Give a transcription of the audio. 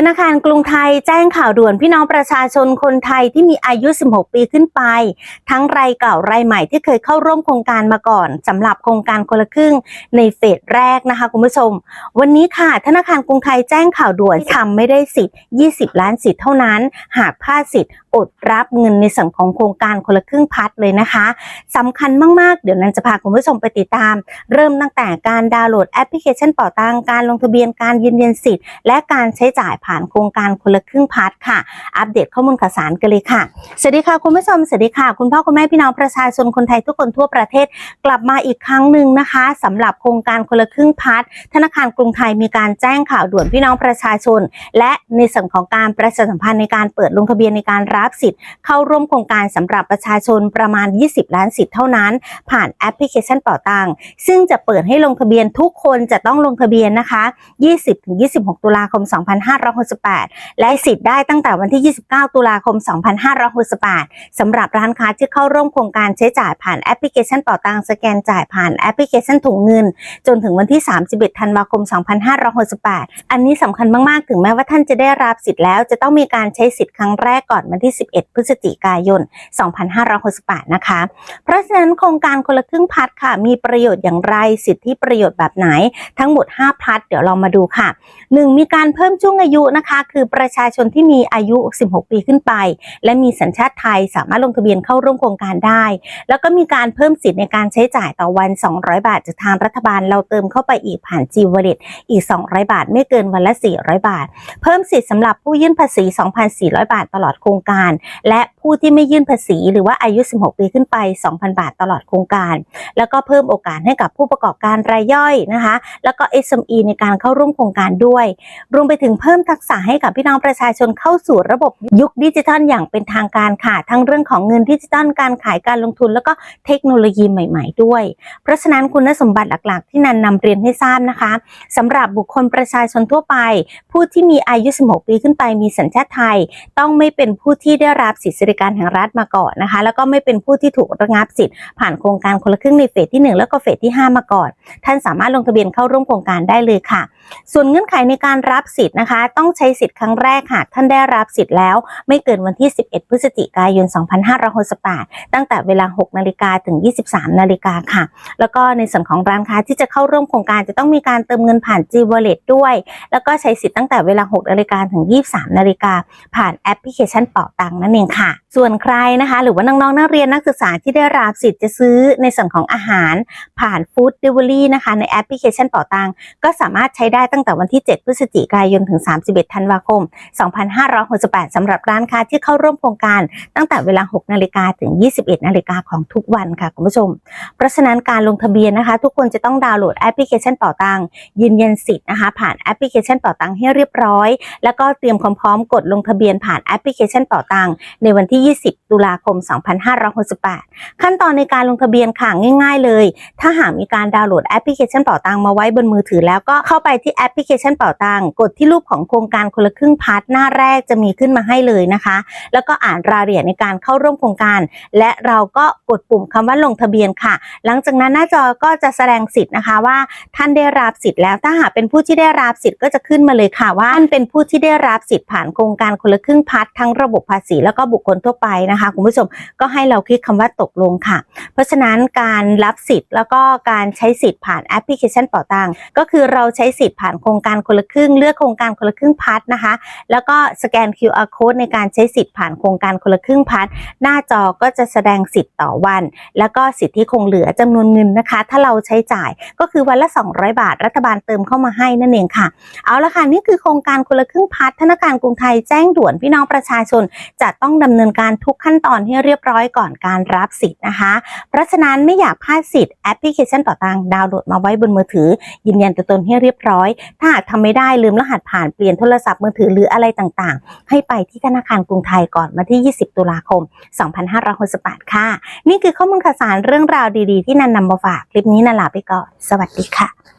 ธนาคารกรุงไทยแจ้งข่าวด่วนพี่น้องประชาชนคนไทยที่มีอายุ 16 ปีขึ้นไป ทั้งรายเก่ารายใหม่ที่เคยเข้าร่วมโครงการมาก่อนสำหรับโครงการคนละครึ่งในเฟสแรกนะคะคุณผู้ชม วันนี้ค่ะ ธนาคารกรุงไทยแจ้งข่าวด่วนทำไม่ได้สิทธิ์ 20 ล้านสิทธิ์เท่านั้น หากพลาดสิทธิ์อดรับเงินในส่วนของโครงการคนละครึ่งพัดเลยนะคะสำคัญมาก ๆ เดี๋ยวนั้นจะพาคุณผู้ชมไปติดตาม เริ่มตั้งแต่การดาวน์โหลดแอปพลิเคชันเป่าตังการลงทะเบียนการยืนยันสิทธิ์และการใช้จ่ายผ่านโครงการคนละครึ่งพัดค่ะ อัปเดตข้อมูลข่าวสารกันเลยค่ะ สวัสดีค่ะคุณผู้ชม สวัสดีค่ะ คุณพ่อคุณแม่พี่น้องประชาชนคนไทยทุกคนทั่วประเทศกลับมาอีกครั้งหนึ่งนะคะสำหรับโครงการคนละครึ่งพัดธนาคารกรุงไทยมีการแจ้งข่าวด่วนพี่น้องประชาชน และในส่วนของการประชาสัมพันธ์ในการเปิดลงทะเบียนในการรับสิทธิ์ เข้าร่วมโครงการสำหรับประชาชนประมาณ 20 ล้านสิทธิ์เท่านั้น ผ่านแอปพลิเคชันเป่าตังซึ่งจะเปิดให้ลงทะเบียนทุกคนจะต้องลงทะเบียนนะคะ 20-26 ตุลาคม2568 และสิทธิ์ได้ตั้งแต่วันที่ 29 ตุลาคม 2568 สำหรับร้านค้าที่เข้าร่วมโครงการใช้จ่ายผ่านแอปพลิเคชันเป่าตังสแกนจ่ายผ่านแอปพลิเคชันถุงเงิน จนถึงวันที่ 31 ธันวาคม 2568 อันนี้สำคัญมากๆ ถึงแม้ว่าท่านจะได้รับสิทธิ์แล้วจะต้องมีการใช้สิทธิ์ครั้งแรกก่อนวันที่ 11 พฤศจิกายน 2568 นะคะ เพราะฉะนั้นโครงการคนละครึ่งพัดค่ะ มีประโยชน์อย่างไร สิทธิประโยชน์แบบไหน ทั้งหมด 5 พัดเดี๋ยวเรามาดูค่ะ 1. มีการเพิ่มช่วงอายุนะคะคือประชาชนที่มีอายุ 16 ปีขึ้นไป และมีสัญชาติไทยสามารถลงทะเบียนเข้าร่วมโครงการได้ แล้วก็มีการเพิ่มสิทธิ์ในการใช้จ่ายต่อวัน 200 บาทจากทางรัฐบาลเราเติมเข้าไปอีกผ่าน g w a l l e t อีก 200 บาท ไม่เกินวันละ 400 บาท เพิ่มสิทธิ์สำหรับผู้ยื่นภาษี 2,400 บาทตลอดโครงการ และผู้ที่ไม่ยื่นภาษี หรือว่าอายุ 16 ปีขึ้นไป 2,000 บาทตลอดโครงการ แล้วก็เพิ่มโอกาสให้กับผู้ประกอบการรายย่อยนะคะ แล้วก็ SME ในการเข้าร่วมโครงการด้วย รวมไปถึงเพิ่มทักษะให้กับพี่น้องประชาชนเข้าสู่ระบบยุคดิจิทัลอย่างเป็นทางการค่ะ ทั้งเรื่องของเงินดิจิทัลการขายการลงทุน แล้วก็เทคโนโลยีใหม่ ๆ ด้วย เพราะฉะนั้นคุณสมบัติหลักๆ ที่นันนำเรียนให้ทราบนะคะสำหรับบุคคลประชาชนทั่วไป ผู้ที่มีอายุ 16 ปีขึ้นไปมีสัญชาติไทย ต้องไม่เป็นผู้ที่ได้รับสิทธิสวัสดิการแห่งรัฐมาก่อนนะคะ แล้วก็ไม่เป็นผู้ที่ถูกระงับสิทธิ์ผ่านโครงการคนละครึ่งในเฟสที่ 1 แล้วก็เฟสที่ 5 มาก่อน ท่านสามารถลงทะเบียนเข้าร่วมโครงการได้เลยค่ะ ส่วนเงื่อนไขในการรับสิทธิ์นะคะต้องใช้สิทธิ์ครั้งแรกหากท่านได้รับสิทธิ์แล้ว ไม่เกินวันที่ 11 พฤศจิกายน 2568 ตั้งแต่เวลา 6 นาฬิกาถึง 23 นาฬิกาค่ะ แล้วก็ในส่วนของร้านค้าที่จะเข้าร่วมโครงการจะต้องมีการเติมเงินผ่าน G Wallet ด้วย แล้วก็ใช้สิทธิ์ตั้งแต่เวลา 6 นาฬิกาถึง 23 นาฬิกาผ่านแอปพลิเคชันเป่าตังนั่นเองค่ะส่วนใครนะคะ หรือว่าน้องๆนักเรียนนักศึกษาที่ได้รับสิทธิ์จะซื้อในส่วนของอาหารผ่านฟู้ดเดลิเวอรี่นะคะ ในแอปพลิเคชันเป่าตังก็สามารถใช้ได้ตั้งแต่วันที่ 7 พฤศจิกายนถึง 31 ธันวาคม 2568สำหรับร้านค้าที่เข้าร่วมโครงการตั้งแต่เวลา 6 นาฬิกาถึง 21 นาฬิกาของทุกวันค่ะคุณผู้ชม เพราะฉะนั้นการลงทะเบียนนะคะ ทุกคนจะต้องดาวน์โหลดแอปพลิเคชันเป่าตังยืนยันสิทธิ์นะคะ ผ่านแอปพลิเคชันเป่าตังให้เรียบร้อย แล้วก็เตรียมความพร้อมกดลงทะเบียนผ่านแอปพลิเคชันเป่าตังในวันที่ที่ 20 ตุลาคม 2568 ขั้นตอนในการลงทะเบียนค่ะง่าย ๆ เลย ถ้าหากมีการดาวน์โหลดแอปพลิเคชันเป่าตังมาไว้บนมือถือแล้วก็เข้าไปที่แอปพลิเคชันเป่าตังกดที่รูปของโครงการคนละครึ่งพาร์ทหน้าแรกจะมีขึ้นมาให้เลยนะคะ แล้วก็อ่านรายละเอียดในการเข้าร่วมโครงการ และเราก็กดปุ่มคำว่าลงทะเบียนค่ะ หลังจากนั้นหน้าจอก็จะแสดงสิทธิ์นะคะว่า ท่านได้รับสิทธิ์แล้วถ้าหากเป็นผู้ที่ได้รับสิทธิ์ก็จะขึ้นมาเลยค่ะว่าท่านเป็นผู้ที่ได้รับสิทธิ์ผ่านโครงการคนละครึ่งพาร์ททั้งระบบภาษีแล้วก็บุคคลทั่วไปนะคะคุณผู้ชมก็ให้เราคลิกคำว่าตกลงค่ะ เพราะฉะนั้นการรับสิทธิ์แล้วก็การใช้สิทธิ์ผ่านแอปพลิเคชันเป่าตังก็คือเราใช้สิทธิ์ผ่านโครงการคนละครึ่ง เลือกโครงการคนละครึ่งพัดนะคะ แล้วก็สแกน QR code ในการใช้สิทธิ์ผ่านโครงการคนละครึ่งพัดหน้าจอก็จะแสดงสิทธิ์ต่อวัน แล้วก็สิทธิที่คงเหลือจำนวนเงินนะคะ ถ้าเราใช้จ่ายก็คือวันละ 200 บาท รัฐบาลเติมเข้ามาให้นั่นเองค่ะ เอาละค่ะนี่คือโครงการคนละครึ่งพัดธนาคารกรุงไทยแจ้งด่วนพี่น้องประชาชนจะต้องดำเนินการทุกขั้นตอนให้เรียบร้อยก่อนการรับสิทธิ์นะคะ เพราะฉะนั้นไม่อยากพลาดสิทธิ์แอปพลิเคชันต่อตังดาวน์โหลดมาไว้บนมือถือ ยืนยันตัวตนให้เรียบร้อย ถ้าหากทำไม่ได้ลืมรหัสผ่านเปลี่ยนโทรศัพท์มือถือหรืออะไรต่างๆ ให้ไปที่ธนาคารกรุงไทยก่อนมาที่ 20 ตุลาคม 2568 ค่ะ นี่คือข้อมูลข่าวสารเรื่องราวดีๆ ที่นันนำมาฝากคลิปนี้นันลาไปก่อน สวัสดีค่ะ